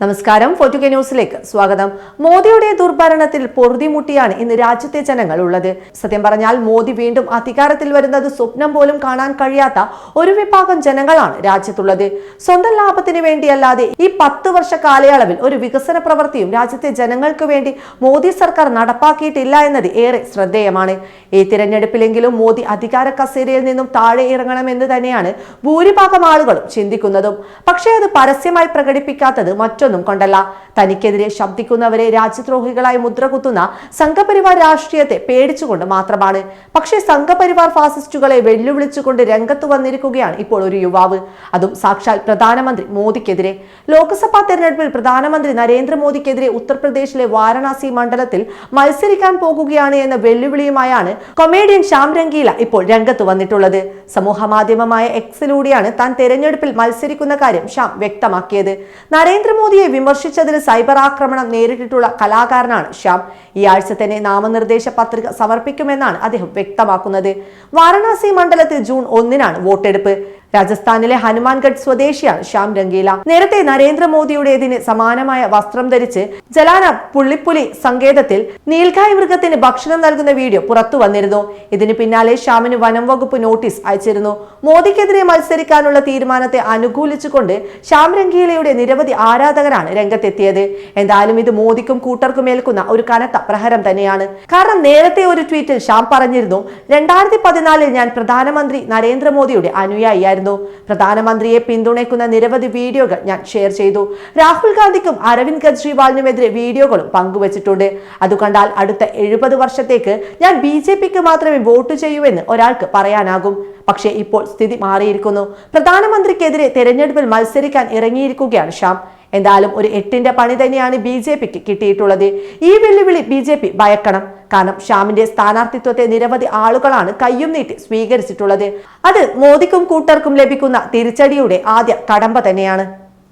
നമസ്കാരം. ഫോർട്ടുകെ ന്യൂസിലേക്ക് സ്വാഗതം. മോദിയുടെ ദുർഭരണത്തിൽ പൊറുതിമുട്ടിയാണ് ഇന്ന് രാജ്യത്തെ ജനങ്ങൾ ഉള്ളത് സത്യം പറഞ്ഞാൽ മോദി വീണ്ടും അധികാരത്തിൽ വരുന്നത് സ്വപ്നം പോലും കാണാൻ കഴിയാത്ത ഒരു വിഭാഗം ജനങ്ങളാണ് രാജ്യത്തുള്ളത്. സ്വന്തം ലാഭത്തിന് വേണ്ടിയല്ലാതെ ഈ പത്ത് വർഷ കാലയളവിൽ ഒരു വികസന പ്രവൃത്തിയും രാജ്യത്തെ ജനങ്ങൾക്ക് വേണ്ടി മോദി സർക്കാർ നടപ്പാക്കിയിട്ടില്ല എന്നത് ഏറെ ശ്രദ്ധേയമാണ്. ഈ തിരഞ്ഞെടുപ്പിലെങ്കിലും മോദി അധികാര കസേരയിൽ നിന്നും താഴെ ഇറങ്ങണമെന്ന് തന്നെയാണ് ഭൂരിഭാഗം ആളുകളും ചിന്തിക്കുന്നതും. പക്ഷേ അത് പരസ്യമായി പ്രകടിപ്പിക്കാത്തത് മറ്റൊന്നും കൊണ്ടല്ല. തനിക്കെതിരെ ശബ്ദിക്കുന്നവരെ രാജ്യദ്രോഹികളായി മുദ്രകുത്തുന്ന സംഘപരിവാർ രാഷ്ട്രീയത്തെ പേടിച്ചുകൊണ്ട് മാത്രമാണ്. പക്ഷേ സംഘപരിവാർ ഫാസിസ്റ്റുകളെ വെല്ലുവിളിച്ചുകൊണ്ട് രംഗത്ത് വന്നിരിക്കുകയാണ് ഇപ്പോൾ ഒരു യുവാവ്. അതും സാക്ഷാൽ പ്രധാനമന്ത്രി മോദിക്കെതിരെ. ലോക്സഭാ തെരഞ്ഞെടുപ്പിൽ പ്രധാനമന്ത്രി നരേന്ദ്രമോദിക്കെതിരെ ഉത്തർപ്രദേശിലെ വാരണാസി മണ്ഡലത്തിൽ മത്സരിക്കാൻ പോകുകയാണ് എന്ന വെല്ലുവിളിയുമായാണ് കൊമേഡിയൻ ശ്യാം രംഗീല ഇപ്പോൾ രംഗത്ത് വന്നിട്ടുള്ളത്. സമൂഹ മാധ്യമമായ എക്സിലൂടെയാണ് താൻ തെരഞ്ഞെടുപ്പിൽ മത്സരിക്കുന്ന കാര്യം ഷാം വ്യക്തമാക്കിയത്. നരേന്ദ്രമോദിയെ വിമർശിച്ചതിന് സൈബർ ആക്രമണം നേരിട്ടിട്ടുള്ള കലാകാരനാണ് ഷ്യാം ഈ ആഴ്ച തന്നെ നാമനിർദ്ദേശ പത്രിക സമർപ്പിക്കുമെന്നാണ് അദ്ദേഹം വ്യക്തമാക്കുന്നത്. വാരണാസി മണ്ഡലത്തിൽ ജൂൺ ഒന്നിനാണ് വോട്ടെടുപ്പ്. രാജസ്ഥാനിലെ ഹനുമാൻഗഡ് സ്വദേശിയാണ് ശ്യാം രംഗീല. നേരത്തെ നരേന്ദ്രമോദിയുടേതിന് സമാനമായ വസ്ത്രം ധരിച്ച് ജലാന പുള്ളിപ്പുലി സങ്കേതത്തിൽ നീൽഗായ് മൃഗത്തിന് ഭക്ഷണം നൽകുന്ന വീഡിയോ പുറത്തു വന്നിരുന്നു. ഇതിന് പിന്നാലെ ശ്യാമിന് വനം വകുപ്പ് നോട്ടീസ് അയച്ചിരുന്നു. മോദിക്കെതിരെ മത്സരിക്കാനുള്ള തീരുമാനത്തെ അനുകൂലിച്ചുകൊണ്ട് ശ്യാം രംഗീലയുടെ നിരവധി ആരാധകരാണ് രംഗത്തെത്തിയത്. എന്തായാലും ഇത് മോദിക്കും കൂട്ടർക്കും ഏൽക്കുന്ന ഒരു കനത്ത പ്രഹരം തന്നെയാണ്. കാരണം നേരത്തെ ഒരു ട്വീറ്റിൽ ശ്യാം പറഞ്ഞിരുന്നു രണ്ടായിരത്തി പതിനാലിൽ ഞാൻ പ്രധാനമന്ത്രി നരേന്ദ്രമോദിയുടെ അനുയായിയായിരുന്നു. പ്രധാനമന്ത്രിയെ പിന്തുണയ്ക്കുന്ന നിരവധി വീഡിയോകൾ ഞാൻ ഷെയർ ചെയ്തു. രാഹുൽ ഗാന്ധിക്കും അരവിന്ദ് കെജ്രിവാളിനുമെതിരെ വീഡിയോകളും പങ്കുവച്ചിട്ടുണ്ട്. അത് കണ്ടാൽ അടുത്ത എഴുപത് വർഷത്തേക്ക് ഞാൻ ബി ജെ പിക്ക് മാത്രമേ വോട്ട് ചെയ്യൂ എന്ന് ഒരാൾക്ക് പറയാനാകും. പക്ഷേ ഇപ്പോൾ സ്ഥിതി മാറിയിരിക്കുന്നു. പ്രധാനമന്ത്രിക്കെതിരെ തെരഞ്ഞെടുപ്പിൽ മത്സരിക്കാൻ ഇറങ്ങിയിരിക്കുകയാണ് ഷാം. എന്തായാലും ഒരു എട്ടിന്റെ പണി തന്നെയാണ് ബി ജെ പിക്ക് കിട്ടിയിട്ടുള്ളത്. ഈ വെല്ലുവിളി ബി ജെ പി ഭയക്കണം. കാരണം ഷ്യാമിന്റെ സ്ഥാനാർത്ഥിത്വത്തെ നിരവധി ആളുകളാണ് കയ്യും നീട്ടി സ്വീകരിച്ചിട്ടുള്ളത്. അത് മോദിക്കും കൂട്ടർക്കും ലഭിക്കുന്ന തിരിച്ചടിയുടെ ആദ്യ കടമ്പ തന്നെയാണ്.